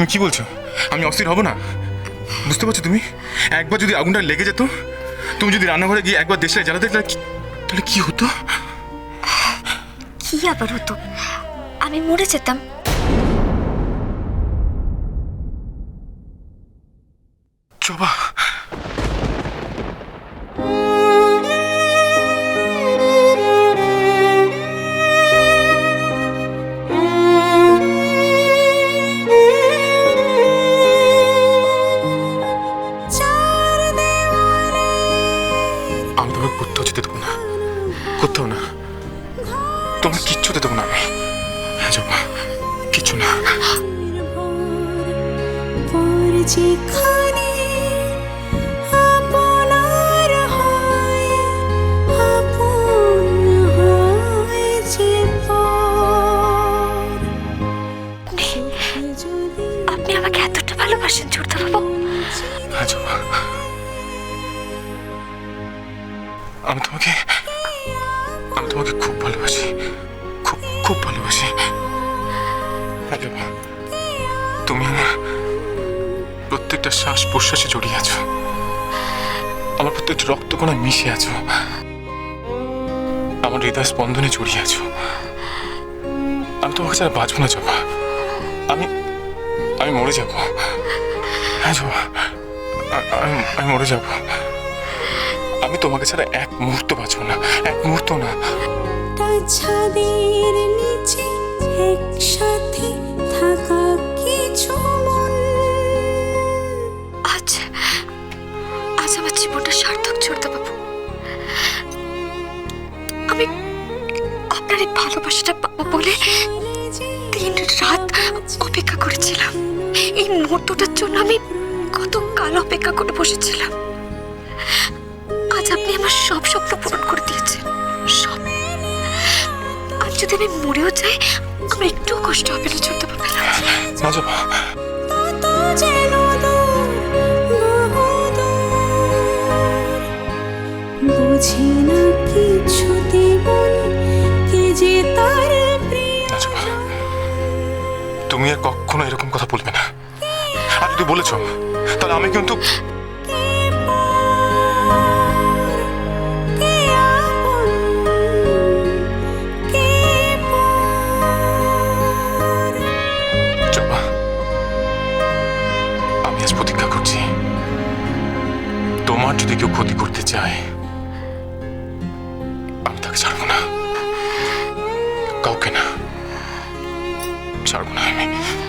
তুমি কি বলছো? আমি অস্থির হব না? বুঝতে পারছ তুমি? একবার যদি আগুনটা লেগে যেত তুমি যদি রান্নাঘরে গিয়ে একবার দেশে জ্বালাতে তাহলে কি- হতো? কি আবার হতো? আমি মরে যেতাম। জবা। তোমার কিচ্ছুতে দেবো না আমি। হ্যাঁ কিচ্ছু না। যেখানে আপনার হয় আপন হয় যে আপনি আমাকে এতটা ভালোবাসেন বাবু হ্যাঁ আমি তোমাকে আমি তোমাকে খুব ভালোবাসি। খুব ভালোবাসি। তুমি আমার প্রত্যেকটা শ্বাস প্রশ্বাসে জড়িয়ে আছো। আমার প্রত্যেকটা রক্তকণায় মিশে আছো। আমার হৃদয় স্পন্দনে জড়িয়ে আছো। আমি তোমাকে ছাড়া বাঁচবো না, জবা। আমি আমি মরে যাব। হ্যাঁ জবা। আমি মরে যাব। আমি তোমাকে ছাড়া এক মুহূর্ত বাঁচবো না। এক মুহূর্ত না। ছাদের নিচে একসাথে থাকা কিছু মন। আজ আজ আমার জীবনটা সার্থক ছোটদা বাবু। আমি আপনার এই ভালোবাসাটা পাবো বলে দিন রাত অপেক্ষা করেছিলাম। এই মুহূর্তটার জন্য আমি কত কাল অপেক্ষা করে বসেছিলাম। আজ আপনি আমার সব স্বপ্ন পূরণ যদি আমি মরেও যাই আমার একটুও কষ্ট হবে না বাবু। বুঝি কিছুতে কে যে তার তুমি আর কখনো এরকম কথা বলবে না। আর যদি বলেছ তাহলে আমি কিন্তু আজ প্রতীক্ষা করছি। তোমার যদি কেউ ক্ষতি করতে চায়, আমি তাকে ছাড়বো না। কাউকে না। ছাড়বো না আমি।